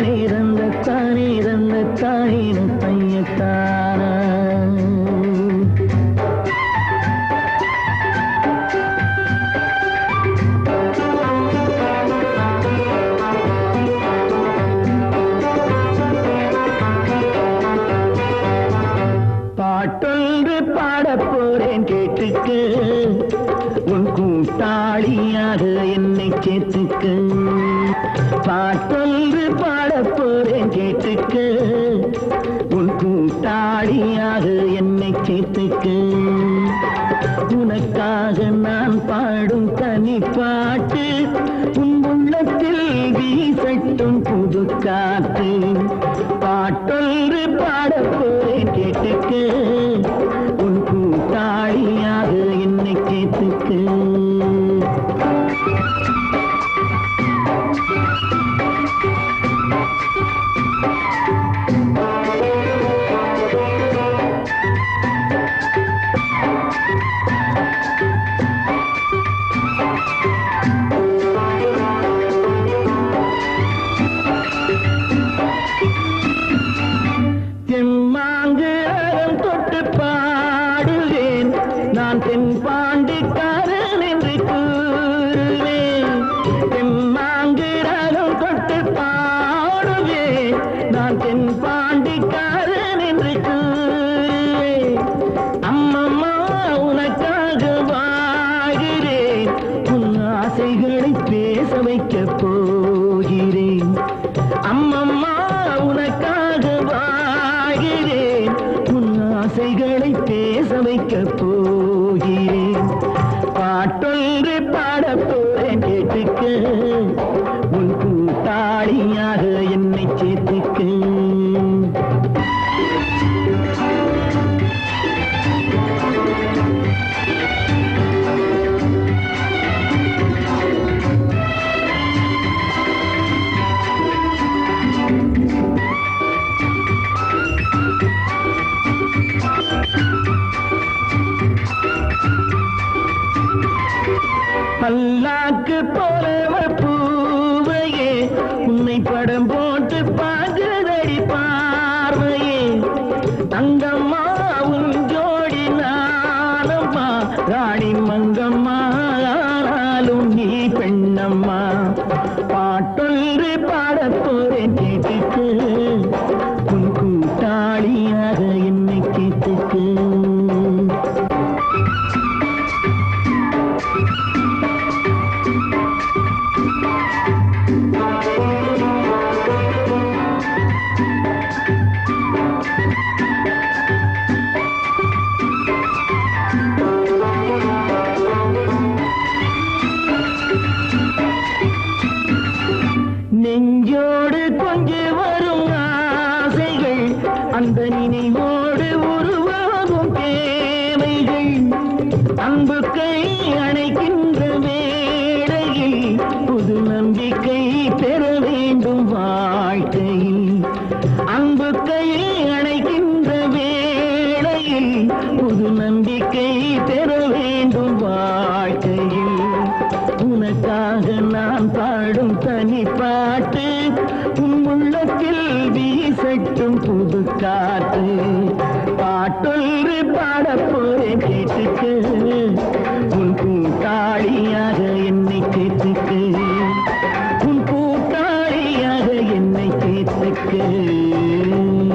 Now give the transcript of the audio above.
தானே தந்த தானே தந்த தாயின தையத்தான பாட்டொன்று கேட்டுக்கு. உன் கூட்டாளியாக என்னை சேர்த்துக்கு. பாட்டொன்று பாடப் போறேன் கேட்டுக்கு. உன் கூட்டாளியாக என்னை சேர்த்துக்கு உனக்காக நான் பாடும் தனி பாட்டு உன் உள்ளத்தில் வீசட்டும் புது காத்து பாட்டொன்று பாடப் போறேன் கேட்டுக்கு. உன் ஆசைகளை பேச வைக்க போகிறேன். அம்மம்மா உனக்காக வாழ்கிறேன். உன் ஆசைகளை பேச வைக்க போகிறேன். பாட்டொன்று பாடப்போறேன் கேட்டுக்க. அல்லாக்கு போலவ பூவையே உன்னை படம் போட்டு பாகுதடி பார்வையே. தங்கம்மா உன் ஜோடி நானம்மா ராணி மங்கம்மா ஆனாலும் நீ பெண்ணம்மா. பாட்டொன்று பாடப் போறேன் கேட்டுக்கு. வேண்டும் வாழ்க்கையில். அன்பு கையில் அணைக்கின்ற வேளையில் புது நம்பிக்கை பெற வேண்டும் வாழ்க்கையில். உனக்காக நான் பாடும் தனிப்பாட்டு பாட்டு உன் உள்ளத்தில் வீசட்டும் புது காற்று. பாட்டொன்று பாடப் கேட்டுக்கு. உன் கூட்டாளி